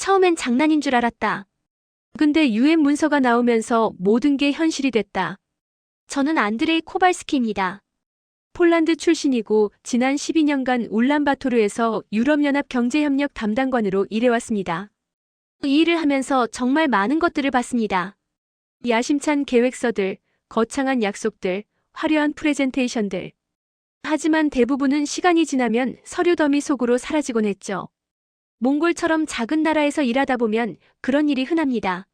처음엔 장난인 줄 알았다. 근데 유엔 문서가 나오면서 모든 게 현실이 됐다. 저는 안드레이 코발스키입니다. 폴란드 출신이고 지난 12년간 울란바토르에서 유럽연합 경제협력 담당관으로 일해왔습니다. 이 일을 하면서 정말 많은 것들을 봤습니다. 야심찬 계획서들, 거창한 약속들, 화려한 프레젠테이션들. 하지만 대부분은 시간이 지나면 서류 더미 속으로 사라지곤 했죠. 몽골처럼 작은 나라에서 일하다 보면 그런 일이 흔합니다.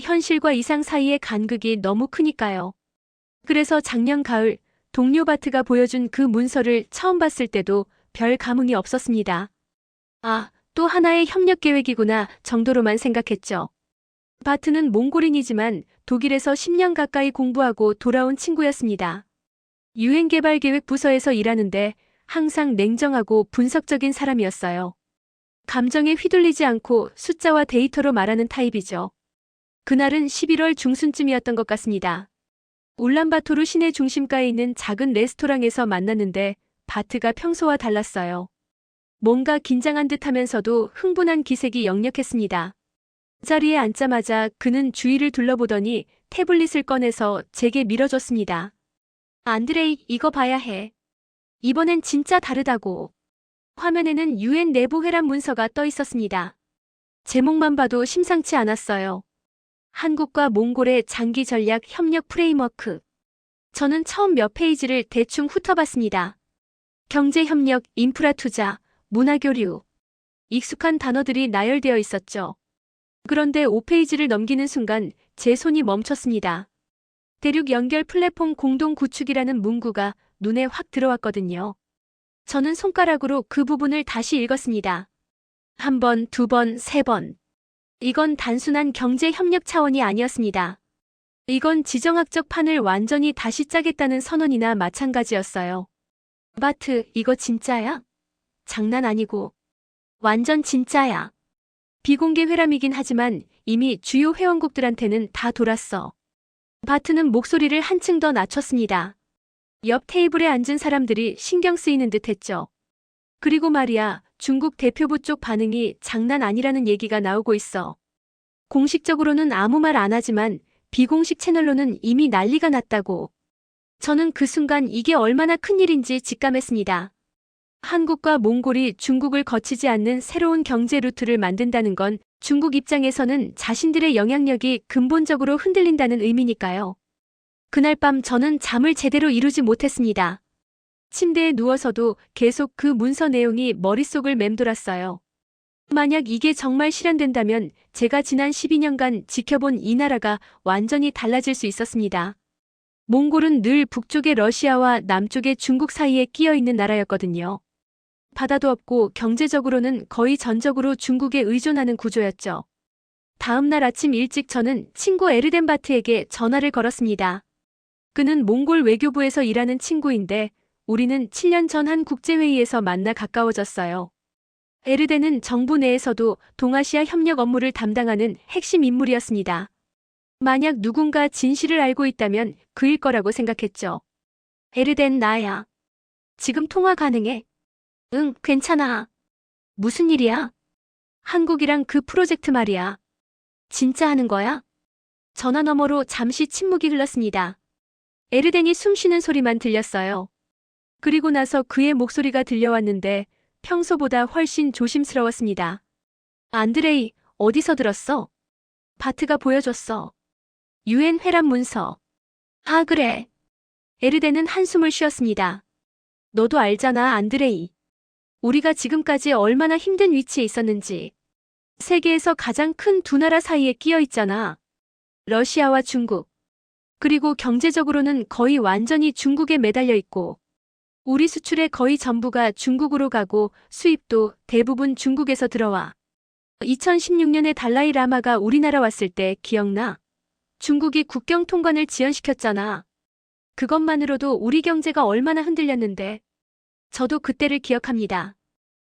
현실과 이상 사이의 간극이 너무 크니까요. 그래서 작년 가을 동료 바트가 보여준 그 문서를 처음 봤을 때도 별 감흥이 없었습니다. 아, 또 하나의 협력 계획이구나 정도로만 생각했죠. 바트는 몽골인이지만 독일에서 10년 가까이 공부하고 돌아온 친구였습니다. 유엔개발계획 부서에서 일하는데 항상 냉정하고 분석적인 사람이었어요. 감정에 휘둘리지 않고 숫자와 데이터로 말하는 타입이죠. 그날은 11월 중순쯤이었던 것 같습니다. 울란바토르 시내 중심가에 있는 작은 레스토랑에서 만났는데 바트가 평소와 달랐어요. 뭔가 긴장한 듯 하면서도 흥분한 기색이 역력했습니다. 자리에 앉자마자 그는 주위를 둘러보더니 태블릿을 꺼내서 제게 밀어줬습니다. 안드레이, 이거 봐야 해. 이번엔 진짜 다르다고. 화면에는 유엔 내부 회란 문서가 떠 있었습니다. 제목만 봐도 심상치 않았어요. 한국과 몽골의 장기 전략 협력 프레임워크. 저는 처음 몇 페이지를 대충 훑어봤습니다. 경제협력, 인프라 투자, 문화교류. 익숙한 단어들이 나열되어 있었죠. 그런데 5페이지를 넘기는 순간 제 손이 멈췄습니다. 대륙 연결 플랫폼 공동 구축이라는 문구가 눈에 확 들어왔거든요. 저는 손가락으로 그 부분을 다시 읽었습니다. 한 번, 두 번, 세 번. 이건 단순한 경제 협력 차원이 아니었습니다. 이건 지정학적 판을 완전히 다시 짜겠다는 선언이나 마찬가지였어요. 바트, 이거 진짜야? 장난 아니고. 완전 진짜야. 비공개 회람이긴 하지만 이미 주요 회원국들한테는 다 돌았어. 바트는 목소리를 한층 더 낮췄습니다. 옆 테이블에 앉은 사람들이 신경 쓰이는 듯 했죠. 그리고 말이야, 중국 대표부 쪽 반응이 장난 아니라는 얘기가 나오고 있어. 공식적으로는 아무 말 안 하지만 비공식 채널로는 이미 난리가 났다고. 저는 그 순간 이게 얼마나 큰 일인지 직감했습니다. 한국과 몽골이 중국을 거치지 않는 새로운 경제 루트를 만든다는 건 중국 입장에서는 자신들의 영향력이 근본적으로 흔들린다는 의미니까요. 그날 밤 저는 잠을 제대로 이루지 못했습니다. 침대에 누워서도 계속 그 문서 내용이 머릿속을 맴돌았어요. 만약 이게 정말 실현된다면 제가 지난 12년간 지켜본 이 나라가 완전히 달라질 수 있었습니다. 몽골은 늘 북쪽의 러시아와 남쪽의 중국 사이에 끼어 있는 나라였거든요. 바다도 없고 경제적으로는 거의 전적으로 중국에 의존하는 구조였죠. 다음 날 아침 일찍 저는 친구 에르덴바트에게 전화를 걸었습니다. 그는 몽골 외교부에서 일하는 친구인데 우리는 7년 전 한 국제회의에서 만나 가까워졌어요. 에르덴은 정부 내에서도 동아시아 협력 업무를 담당하는 핵심 인물이었습니다. 만약 누군가 진실을 알고 있다면 그일 거라고 생각했죠. 에르덴 나야. 지금 통화 가능해? 응, 괜찮아. 무슨 일이야? 한국이랑 그 프로젝트 말이야. 진짜 하는 거야? 전화 너머로 잠시 침묵이 흘렀습니다. 에르덴이 숨 쉬는 소리만 들렸어요. 그리고 나서 그의 목소리가 들려왔는데 평소보다 훨씬 조심스러웠습니다. 안드레이, 어디서 들었어? 바트가 보여줬어. 유엔 회란 문서. 아, 그래. 에르덴은 한숨을 쉬었습니다. 너도 알잖아, 안드레이. 우리가 지금까지 얼마나 힘든 위치에 있었는지. 세계에서 가장 큰 두 나라 사이에 끼어 있잖아. 러시아와 중국. 그리고 경제적으로는 거의 완전히 중국에 매달려 있고. 우리 수출의 거의 전부가 중국으로 가고 수입도 대부분 중국에서 들어와. 2016년에 달라이 라마가 우리나라 왔을 때 기억나? 중국이 국경 통관을 지연시켰잖아. 그것만으로도 우리 경제가 얼마나 흔들렸는데. 저도 그때를 기억합니다.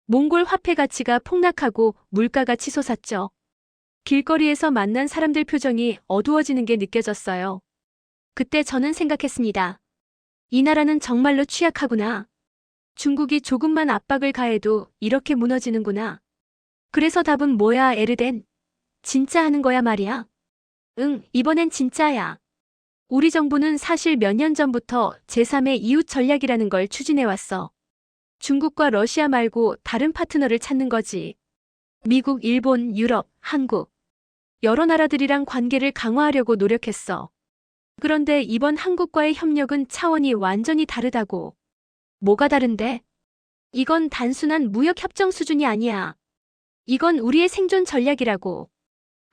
몽골 화폐 가치가 폭락하고 물가가 치솟았죠. 길거리에서 만난 사람들 표정이 어두워지는 게 느껴졌어요. 그때 저는 생각했습니다. 이 나라는 정말로 취약하구나. 중국이 조금만 압박을 가해도 이렇게 무너지는구나. 그래서 답은 뭐야, 에르덴? 진짜 하는 거야 말이야? 응, 이번엔 진짜야. 우리 정부는 사실 몇 년 전부터 제3의 이웃 전략이라는 걸 추진해왔어. 중국과 러시아 말고 다른 파트너를 찾는 거지. 미국, 일본, 유럽, 한국. 여러 나라들이랑 관계를 강화하려고 노력했어. 그런데 이번 한국과의 협력은 차원이 완전히 다르다고. 뭐가 다른데? 이건 단순한 무역 협정 수준이 아니야. 이건 우리의 생존 전략이라고.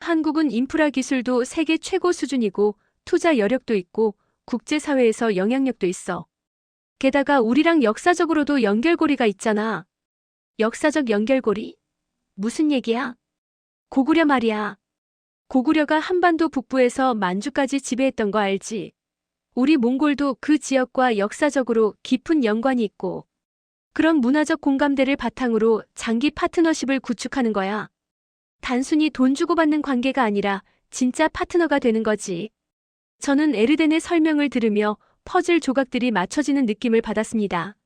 한국은 인프라 기술도 세계 최고 수준이고 투자 여력도 있고 국제사회에서 영향력도 있어. 게다가 우리랑 역사적으로도 연결고리가 있잖아. 역사적 연결고리? 무슨 얘기야? 고구려 말이야. 고구려가 한반도 북부에서 만주까지 지배했던 거 알지? 우리 몽골도 그 지역과 역사적으로 깊은 연관이 있고 그런 문화적 공감대를 바탕으로 장기 파트너십을 구축하는 거야. 단순히 돈 주고받는 관계가 아니라 진짜 파트너가 되는 거지. 저는 에르덴의 설명을 들으며 퍼즐 조각들이 맞춰지는 느낌을 받았습니다.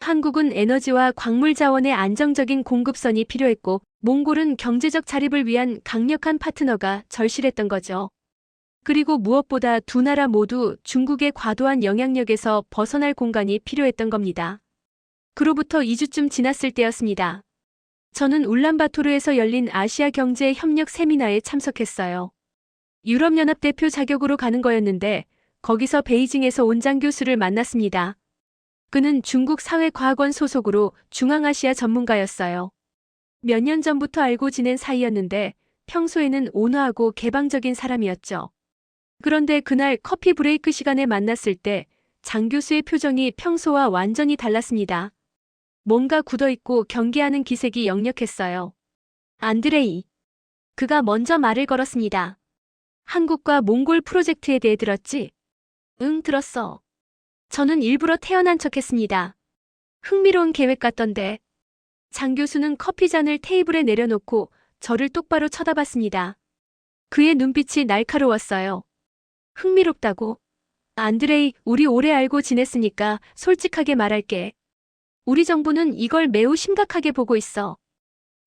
한국은 에너지와 광물 자원의 안정적인 공급선이 필요했고, 몽골은 경제적 자립을 위한 강력한 파트너가 절실했던 거죠. 그리고 무엇보다 두 나라 모두 중국의 과도한 영향력에서 벗어날 공간이 필요했던 겁니다. 그로부터 2주쯤 지났을 때였습니다. 저는 울란바토르에서 열린 아시아 경제 협력 세미나에 참석했어요. 유럽연합 대표 자격으로 가는 거였는데 거기서 베이징에서 온장 교수를 만났습니다. 그는 중국 사회과학원 소속으로 중앙아시아 전문가였어요. 몇 년 전부터 알고 지낸 사이였는데 평소에는 온화하고 개방적인 사람이었죠. 그런데 그날 커피 브레이크 시간에 만났을 때 장 교수의 표정이 평소와 완전히 달랐습니다. 뭔가 굳어있고 경계하는 기색이 역력했어요. 안드레이. 그가 먼저 말을 걸었습니다. 한국과 몽골 프로젝트에 대해 들었지? 응, 들었어. 저는 일부러 태어난 척 했습니다. 흥미로운 계획 같던데. 장 교수는 커피잔을 테이블에 내려놓고 저를 똑바로 쳐다봤습니다. 그의 눈빛이 날카로웠어요. 흥미롭다고? 안드레이, 우리 오래 알고 지냈으니까 솔직하게 말할게. 우리 정부는 이걸 매우 심각하게 보고 있어.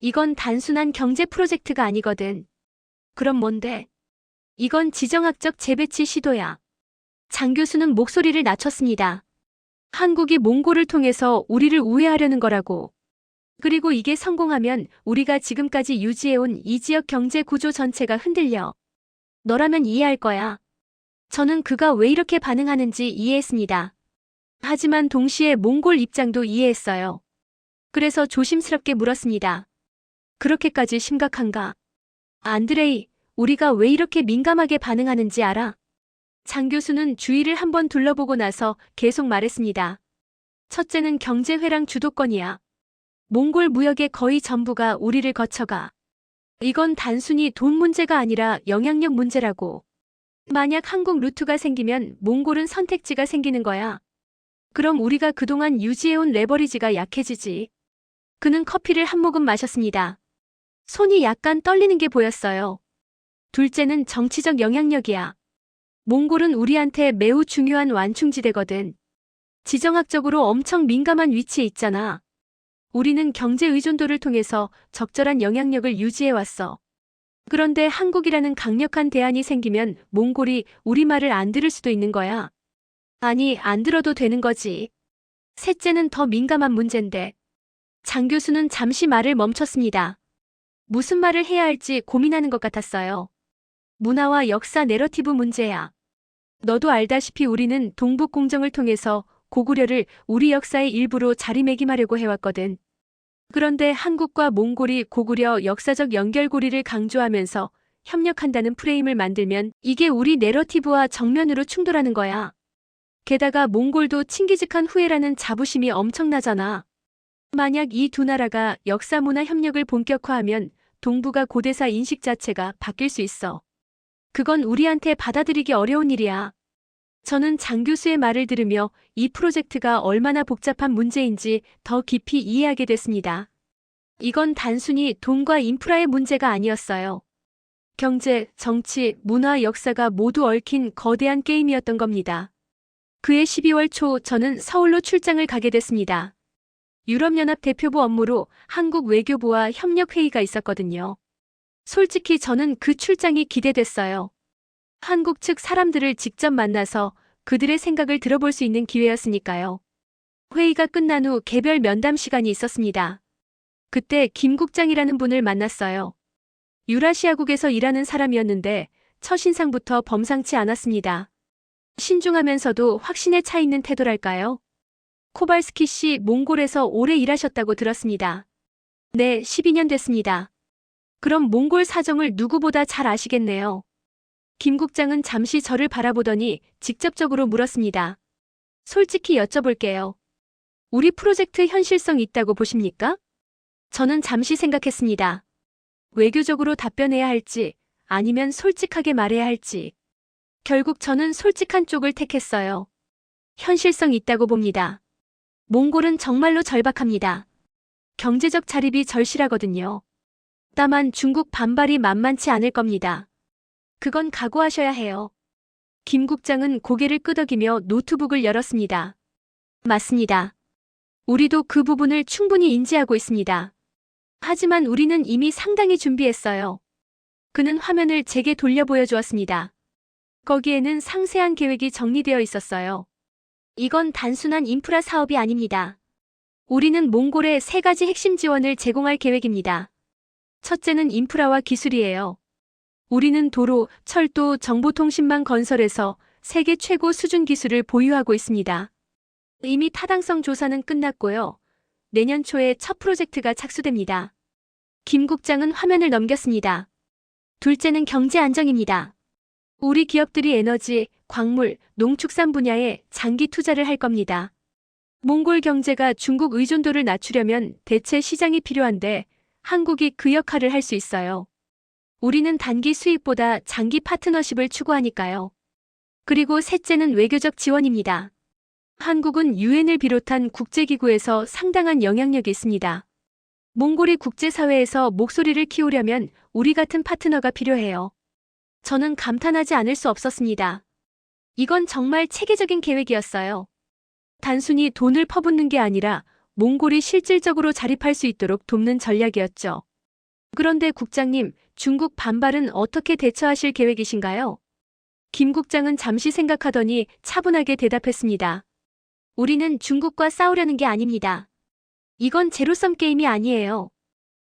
이건 단순한 경제 프로젝트가 아니거든. 그럼 뭔데? 이건 지정학적 재배치 시도야. 장 교수는 목소리를 낮췄습니다. 한국이 몽골을 통해서 우리를 우회하려는 거라고. 그리고 이게 성공하면 우리가 지금까지 유지해온 이 지역 경제 구조 전체가 흔들려. 너라면 이해할 거야. 저는 그가 왜 이렇게 반응하는지 이해했습니다. 하지만 동시에 몽골 입장도 이해했어요. 그래서 조심스럽게 물었습니다. 그렇게까지 심각한가? 안드레이, 우리가 왜 이렇게 민감하게 반응하는지 알아? 장 교수는 주위를 한번 둘러보고 나서 계속 말했습니다. 첫째는 경제 회랑 주도권이야. 몽골 무역의 거의 전부가 우리를 거쳐가. 이건 단순히 돈 문제가 아니라 영향력 문제라고. 만약 한국 루트가 생기면 몽골은 선택지가 생기는 거야. 그럼 우리가 그동안 유지해온 레버리지가 약해지지. 그는 커피를 한 모금 마셨습니다. 손이 약간 떨리는 게 보였어요. 둘째는 정치적 영향력이야. 몽골은 우리한테 매우 중요한 완충지대거든. 지정학적으로 엄청 민감한 위치에 있잖아. 우리는 경제 의존도를 통해서 적절한 영향력을 유지해왔어. 그런데 한국이라는 강력한 대안이 생기면 몽골이 우리 말을 안 들을 수도 있는 거야. 아니, 안 들어도 되는 거지. 셋째는 더 민감한 문제인데. 장 교수는 잠시 말을 멈췄습니다. 무슨 말을 해야 할지 고민하는 것 같았어요. 문화와 역사 내러티브 문제야. 너도 알다시피 우리는 동북 공정을 통해서 고구려를 우리 역사의 일부로 자리매김하려고 해왔거든. 그런데 한국과 몽골이 고구려 역사적 연결고리를 강조하면서 협력한다는 프레임을 만들면 이게 우리 내러티브와 정면으로 충돌하는 거야. 게다가 몽골도 칭기즈칸 후예라는 자부심이 엄청나잖아. 만약 이 두 나라가 역사 문화 협력을 본격화하면 동북아 고대사 인식 자체가 바뀔 수 있어. 그건 우리한테 받아들이기 어려운 일이야. 저는 장 교수의 말을 들으며 이 프로젝트가 얼마나 복잡한 문제인지 더 깊이 이해하게 됐습니다. 이건 단순히 돈과 인프라의 문제가 아니었어요. 경제, 정치, 문화, 역사가 모두 얽힌 거대한 게임이었던 겁니다. 그해 12월 초 저는 서울로 출장을 가게 됐습니다. 유럽연합 대표부 업무로 한국 외교부와 협력회의가 있었거든요. 솔직히 저는 그 출장이 기대됐어요. 한국 측 사람들을 직접 만나서 그들의 생각을 들어볼 수 있는 기회였으니까요. 회의가 끝난 후 개별 면담 시간이 있었습니다. 그때 김 국장이라는 분을 만났어요. 유라시아국에서 일하는 사람이었는데 첫인상부터 범상치 않았습니다. 신중하면서도 확신에 차 있는 태도랄까요? 코발스키 씨 몽골에서 오래 일하셨다고 들었습니다. 네, 12년 됐습니다. 그럼 몽골 사정을 누구보다 잘 아시겠네요. 김 국장은 잠시 저를 바라보더니 직접적으로 물었습니다. 솔직히 여쭤볼게요. 우리 프로젝트 현실성 있다고 보십니까? 저는 잠시 생각했습니다. 외교적으로 답변해야 할지 아니면 솔직하게 말해야 할지. 결국 저는 솔직한 쪽을 택했어요. 현실성 있다고 봅니다. 몽골은 정말로 절박합니다. 경제적 자립이 절실하거든요. 다만 중국 반발이 만만치 않을 겁니다. 그건 각오하셔야 해요. 김 국장은 고개를 끄덕이며 노트북을 열었습니다. 맞습니다. 우리도 그 부분을 충분히 인지하고 있습니다. 하지만 우리는 이미 상당히 준비했어요. 그는 화면을 제게 돌려 보여주었습니다. 거기에는 상세한 계획이 정리되어 있었어요. 이건 단순한 인프라 사업이 아닙니다. 우리는 몽골에 세 가지 핵심 지원을 제공할 계획입니다. 첫째는 인프라와 기술이에요. 우리는 도로, 철도, 정보통신망 건설에서 세계 최고 수준 기술을 보유하고 있습니다. 이미 타당성 조사는 끝났고요. 내년 초에 첫 프로젝트가 착수됩니다. 김 국장은 화면을 넘겼습니다. 둘째는 경제 안정입니다. 우리 기업들이 에너지, 광물, 농축산 분야에 장기 투자를 할 겁니다. 몽골 경제가 중국 의존도를 낮추려면 대체 시장이 필요한데 한국이 그 역할을 할 수 있어요. 우리는 단기 수익보다 장기 파트너십을 추구하니까요. 그리고 셋째는 외교적 지원입니다. 한국은 유엔을 비롯한 국제기구에서 상당한 영향력이 있습니다. 몽골이 국제사회에서 목소리를 키우려면 우리 같은 파트너가 필요해요. 저는 감탄하지 않을 수 없었습니다. 이건 정말 체계적인 계획이었어요. 단순히 돈을 퍼붓는 게 아니라 몽골이 실질적으로 자립할 수 있도록 돕는 전략이었죠. 그런데 국장님, 중국 반발은 어떻게 대처하실 계획이신가요? 김 국장은 잠시 생각하더니 차분하게 대답했습니다. 우리는 중국과 싸우려는 게 아닙니다. 이건 제로섬 게임이 아니에요.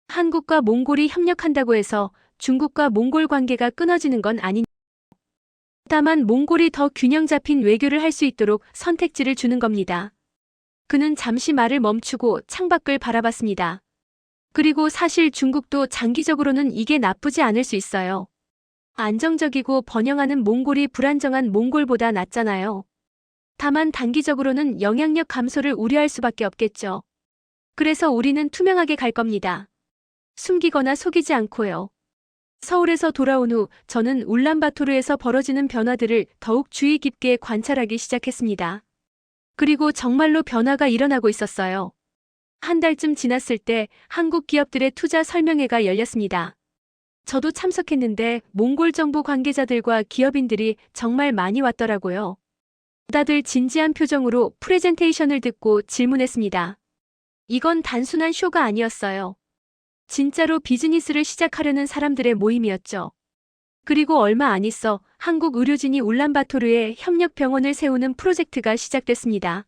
한국과 몽골이 협력한다고 해서 중국과 몽골 관계가 끊어지는 건 아닌. 다만 몽골이 더 균형 잡힌 외교를 할 수 있도록 선택지를 주는 겁니다. 그는 잠시 말을 멈추고 창밖을 바라봤습니다. 그리고 사실 중국도 장기적으로는 이게 나쁘지 않을 수 있어요. 안정적이고 번영하는 몽골이 불안정한 몽골보다 낫잖아요. 다만 단기적으로는 영향력 감소를 우려할 수밖에 없겠죠. 그래서 우리는 투명하게 갈 겁니다. 숨기거나 속이지 않고요. 서울에서 돌아온 후 저는 울란바토르에서 벌어지는 변화들을 더욱 주의 깊게 관찰하기 시작했습니다. 그리고 정말로 변화가 일어나고 있었어요. 한 달쯤 지났을 때 한국 기업들의 투자 설명회가 열렸습니다. 저도 참석했는데 몽골 정부 관계자들과 기업인들이 정말 많이 왔더라고요. 다들 진지한 표정으로 프레젠테이션을 듣고 질문했습니다. 이건 단순한 쇼가 아니었어요. 진짜로 비즈니스를 시작하려는 사람들의 모임이었죠. 그리고 얼마 안 있어 한국 의료진이 울란바토르에 협력 병원을 세우는 프로젝트가 시작됐습니다.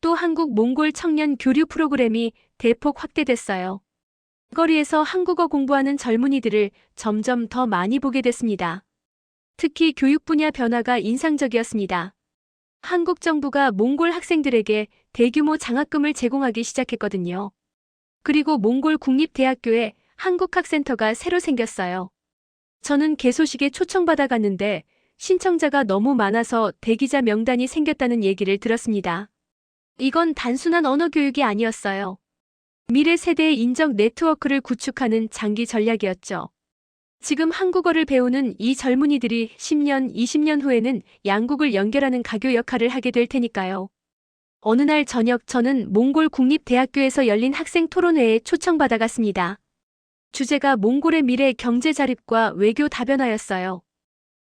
또 한국 몽골 청년 교류 프로그램이 대폭 확대됐어요. 거리에서 한국어 공부하는 젊은이들을 점점 더 많이 보게 됐습니다. 특히 교육 분야 변화가 인상적이었습니다. 한국 정부가 몽골 학생들에게 대규모 장학금을 제공하기 시작했거든요. 그리고 몽골 국립대학교에 한국학센터가 새로 생겼어요. 저는 개소식에 초청받아 갔는데 신청자가 너무 많아서 대기자 명단이 생겼다는 얘기를 들었습니다. 이건 단순한 언어 교육이 아니었어요. 미래 세대의 인적 네트워크를 구축하는 장기 전략이었죠. 지금 한국어를 배우는 이 젊은이들이 10년, 20년 후에는 양국을 연결하는 가교 역할을 하게 될 테니까요. 어느 날 저녁 저는 몽골 국립대학교에서 열린 학생 토론회에 초청받아 갔습니다. 주제가 몽골의 미래 경제 자립과 외교 다변화였어요.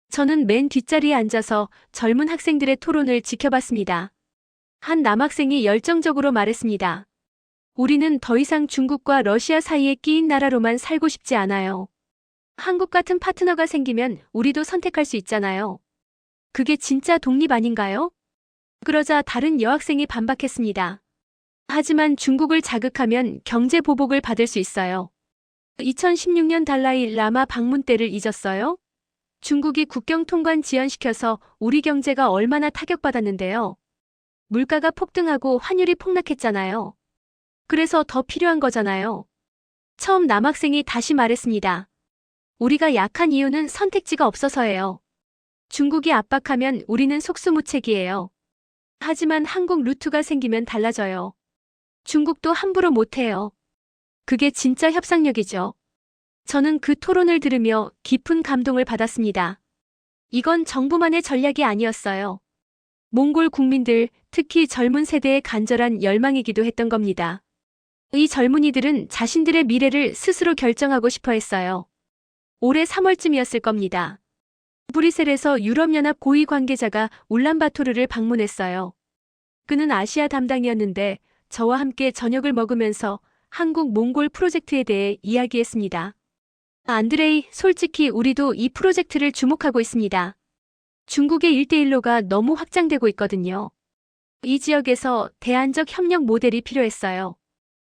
저는 맨 뒷자리에 앉아서 젊은 학생들의 토론을 지켜봤습니다. 한 남학생이 열정적으로 말했습니다. 우리는 더 이상 중국과 러시아 사이에 끼인 나라로만 살고 싶지 않아요. 한국 같은 파트너가 생기면 우리도 선택할 수 있잖아요. 그게 진짜 독립 아닌가요? 그러자 다른 여학생이 반박했습니다. 하지만 중국을 자극하면 경제 보복을 받을 수 있어요. 2016년 달라이 라마 방문 때를 잊었어요? 중국이 국경 통관 지연시켜서 우리 경제가 얼마나 타격받았는데요. 물가가 폭등하고 환율이 폭락했잖아요. 그래서 더 필요한 거잖아요. 처음 남학생이 다시 말했습니다. 우리가 약한 이유는 선택지가 없어서예요. 중국이 압박하면 우리는 속수무책이에요. 하지만 한국 루트가 생기면 달라져요. 중국도 함부로 못해요. 그게 진짜 협상력이죠. 저는 그 토론을 들으며 깊은 감동을 받았습니다. 이건 정부만의 전략이 아니었어요. 몽골 국민들, 특히 젊은 세대의 간절한 열망이기도 했던 겁니다. 이 젊은이들은 자신들의 미래를 스스로 결정하고 싶어 했어요. 올해 3월쯤이었을 겁니다. 브리셀에서 유럽연합 고위 관계자가 울란바토르를 방문했어요. 그는 아시아 담당이었는데 저와 함께 저녁을 먹으면서 한국 몽골 프로젝트에 대해 이야기했습니다. 안드레이, 솔직히 우리도 이 프로젝트를 주목하고 있습니다. 중국의 일대일로가 너무 확장되고 있거든요. 이 지역에서 대안적 협력 모델이 필요했어요.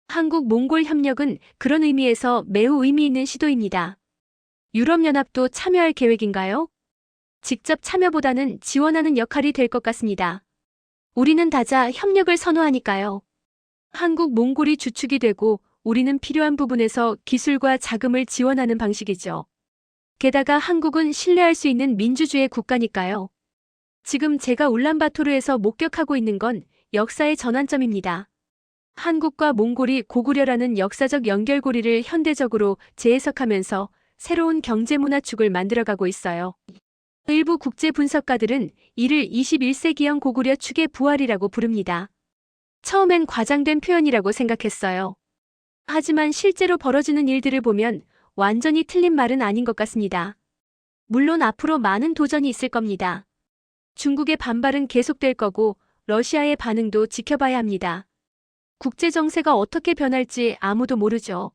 한국 몽골 협력은 그런 의미에서 매우 의미 있는 시도입니다. 유럽연합도 참여할 계획인가요? 직접 참여보다는 지원하는 역할이 될 것 같습니다. 우리는 다자 협력을 선호하니까요. 한국 몽골이 주축이 되고 우리는 필요한 부분에서 기술과 자금을 지원하는 방식이죠. 게다가 한국은 신뢰할 수 있는 민주주의 국가니까요. 지금 제가 울란바토르에서 목격하고 있는 건 역사의 전환점입니다. 한국과 몽골이 고구려라는 역사적 연결고리를 현대적으로 재해석하면서 새로운 경제문화축을 만들어가고 있어요. 일부 국제 분석가들은 이를 21세기형 고구려 축의 부활이라고 부릅니다. 처음엔 과장된 표현이라고 생각했어요. 하지만 실제로 벌어지는 일들을 보면 완전히 틀린 말은 아닌 것 같습니다. 물론 앞으로 많은 도전이 있을 겁니다. 중국의 반발은 계속될 거고 러시아의 반응도 지켜봐야 합니다. 국제 정세가 어떻게 변할지 아무도 모르죠.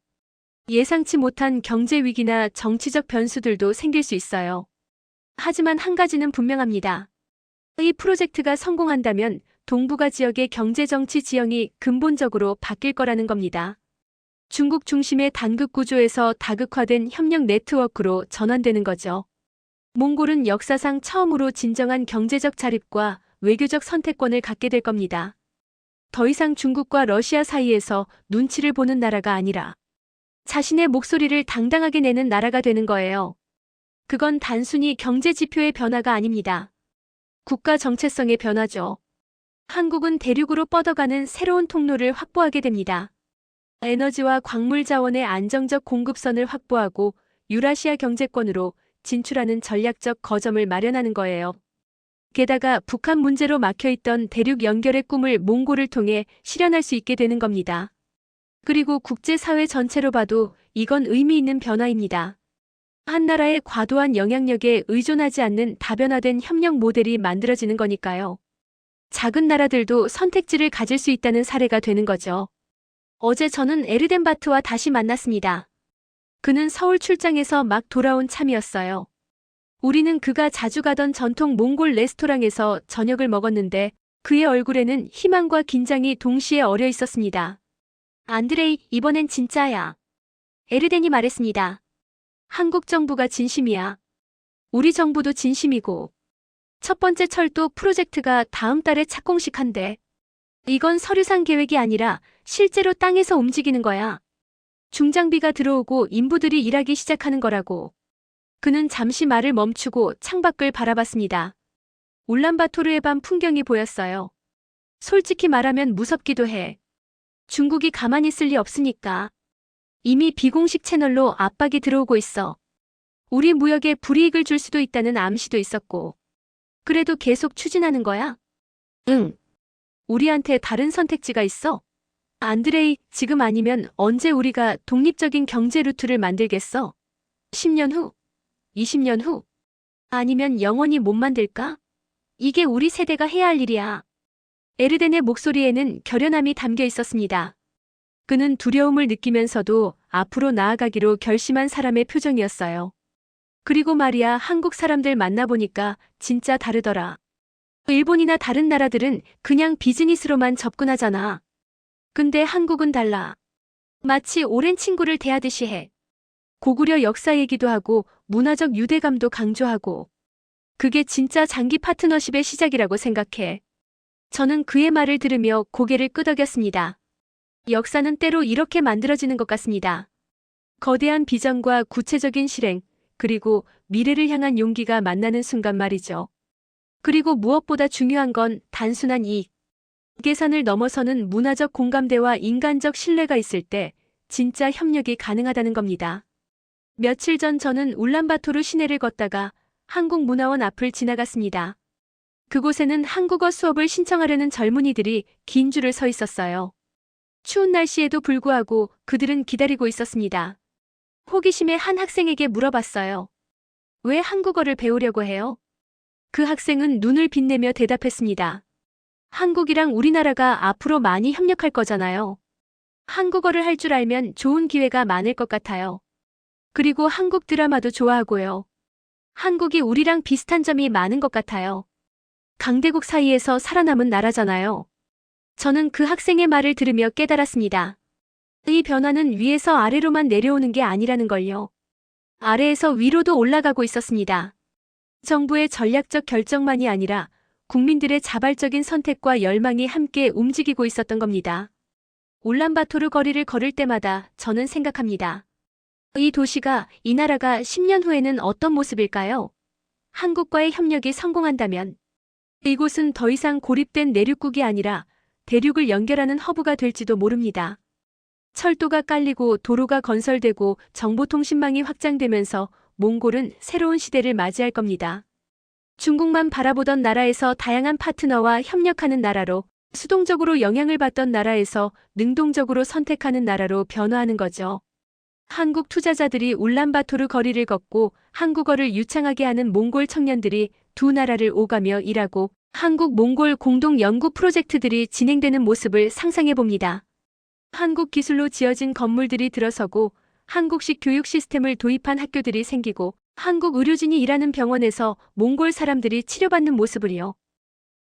예상치 못한 경제 위기나 정치적 변수들도 생길 수 있어요. 하지만 한 가지는 분명합니다. 이 프로젝트가 성공한다면 동북아 지역의 경제 정치 지형이 근본적으로 바뀔 거라는 겁니다. 중국 중심의 단극 구조에서 다극화된 협력 네트워크로 전환되는 거죠. 몽골은 역사상 처음으로 진정한 경제적 자립과 외교적 선택권을 갖게 될 겁니다. 더 이상 중국과 러시아 사이에서 눈치를 보는 나라가 아니라 자신의 목소리를 당당하게 내는 나라가 되는 거예요. 그건 단순히 경제 지표의 변화가 아닙니다. 국가 정체성의 변화죠. 한국은 대륙으로 뻗어가는 새로운 통로를 확보하게 됩니다. 에너지와 광물 자원의 안정적 공급선을 확보하고 유라시아 경제권으로 진출하는 전략적 거점을 마련하는 거예요. 게다가 북한 문제로 막혀있던 대륙 연결의 꿈을 몽골을 통해 실현할 수 있게 되는 겁니다. 그리고 국제사회 전체로 봐도 이건 의미 있는 변화입니다. 한 나라의 과도한 영향력에 의존하지 않는 다변화된 협력 모델이 만들어지는 거니까요. 작은 나라들도 선택지를 가질 수 있다는 사례가 되는 거죠. 어제 저는 에르덴바트와 다시 만났습니다. 그는 서울 출장에서 막 돌아온 참이었어요. 우리는 그가 자주 가던 전통 몽골 레스토랑에서 저녁을 먹었는데 그의 얼굴에는 희망과 긴장이 동시에 어려 있었습니다. 안드레이, 이번엔 진짜야. 에르덴이 말했습니다. 한국 정부가 진심이야. 우리 정부도 진심이고. 첫 번째 철도 프로젝트가 다음 달에 착공식한대. 이건 서류상 계획이 아니라 실제로 땅에서 움직이는 거야. 중장비가 들어오고 인부들이 일하기 시작하는 거라고. 그는 잠시 말을 멈추고 창밖을 바라봤습니다. 울란바토르의 밤 풍경이 보였어요. 솔직히 말하면 무섭기도 해. 중국이 가만히 있을 리 없으니까. 이미 비공식 채널로 압박이 들어오고 있어. 우리 무역에 불이익을 줄 수도 있다는 암시도 있었고. 그래도 계속 추진하는 거야? 응. 우리한테 다른 선택지가 있어? 안드레이, 지금 아니면 언제 우리가 독립적인 경제 루트를 만들겠어? 10년 후? 20년 후? 아니면 영원히 못 만들까? 이게 우리 세대가 해야 할 일이야. 에르덴의 목소리에는 결연함이 담겨 있었습니다. 그는 두려움을 느끼면서도 앞으로 나아가기로 결심한 사람의 표정이었어요. 그리고 말이야, 한국 사람들 만나보니까 진짜 다르더라. 일본이나 다른 나라들은 그냥 비즈니스로만 접근하잖아. 근데 한국은 달라. 마치 오랜 친구를 대하듯이 해. 고구려 역사 얘기도 하고 문화적 유대감도 강조하고. 그게 진짜 장기 파트너십의 시작이라고 생각해. 저는 그의 말을 들으며 고개를 끄덕였습니다. 역사는 때로 이렇게 만들어지는 것 같습니다. 거대한 비전과 구체적인 실행, 그리고 미래를 향한 용기가 만나는 순간 말이죠. 그리고 무엇보다 중요한 건 단순한 이익. 계산을 넘어서는 문화적 공감대와 인간적 신뢰가 있을 때 진짜 협력이 가능하다는 겁니다. 며칠 전 저는 울란바토르 시내를 걷다가 한국문화원 앞을 지나갔습니다. 그곳에는 한국어 수업을 신청하려는 젊은이들이 긴 줄을 서 있었어요. 추운 날씨에도 불구하고 그들은 기다리고 있었습니다. 호기심에 한 학생에게 물어봤어요. 왜 한국어를 배우려고 해요? 그 학생은 눈을 빛내며 대답했습니다. 한국이랑 우리나라가 앞으로 많이 협력할 거잖아요. 한국어를 할 줄 알면 좋은 기회가 많을 것 같아요. 그리고 한국 드라마도 좋아하고요. 한국이 우리랑 비슷한 점이 많은 것 같아요. 강대국 사이에서 살아남은 나라잖아요. 저는 그 학생의 말을 들으며 깨달았습니다. 이 변화는 위에서 아래로만 내려오는 게 아니라는 걸요. 아래에서 위로도 올라가고 있었습니다. 정부의 전략적 결정만이 아니라 국민들의 자발적인 선택과 열망이 함께 움직이고 있었던 겁니다. 울란바토르 거리를 걸을 때마다 저는 생각합니다. 이 도시가, 이 나라가 10년 후에는 어떤 모습일까요? 한국과의 협력이 성공한다면 이곳은 더 이상 고립된 내륙국이 아니라 대륙을 연결하는 허브가 될지도 모릅니다. 철도가 깔리고 도로가 건설되고 정보통신망이 확장되면서 몽골은 새로운 시대를 맞이할 겁니다. 중국만 바라보던 나라에서 다양한 파트너와 협력하는 나라로 수동적으로 영향을 받던 나라에서 능동적으로 선택하는 나라로 변화하는 거죠. 한국 투자자들이 울란바토르 거리를 걷고 한국어를 유창하게 하는 몽골 청년들이 두 나라를 오가며 일하고 한국 몽골 공동 연구 프로젝트들이 진행되는 모습을 상상해 봅니다. 한국 기술로 지어진 건물들이 들어서고 한국식 교육 시스템을 도입한 학교들이 생기고 한국 의료진이 일하는 병원에서 몽골 사람들이 치료받는 모습을요.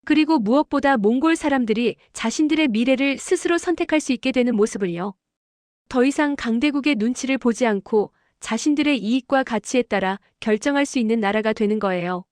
그리고 무엇보다 몽골 사람들이 자신들의 미래를 스스로 선택할 수 있게 되는 모습을요. 더 이상 강대국의 눈치를 보지 않고 자신들의 이익과 가치에 따라 결정할 수 있는 나라가 되는 거예요.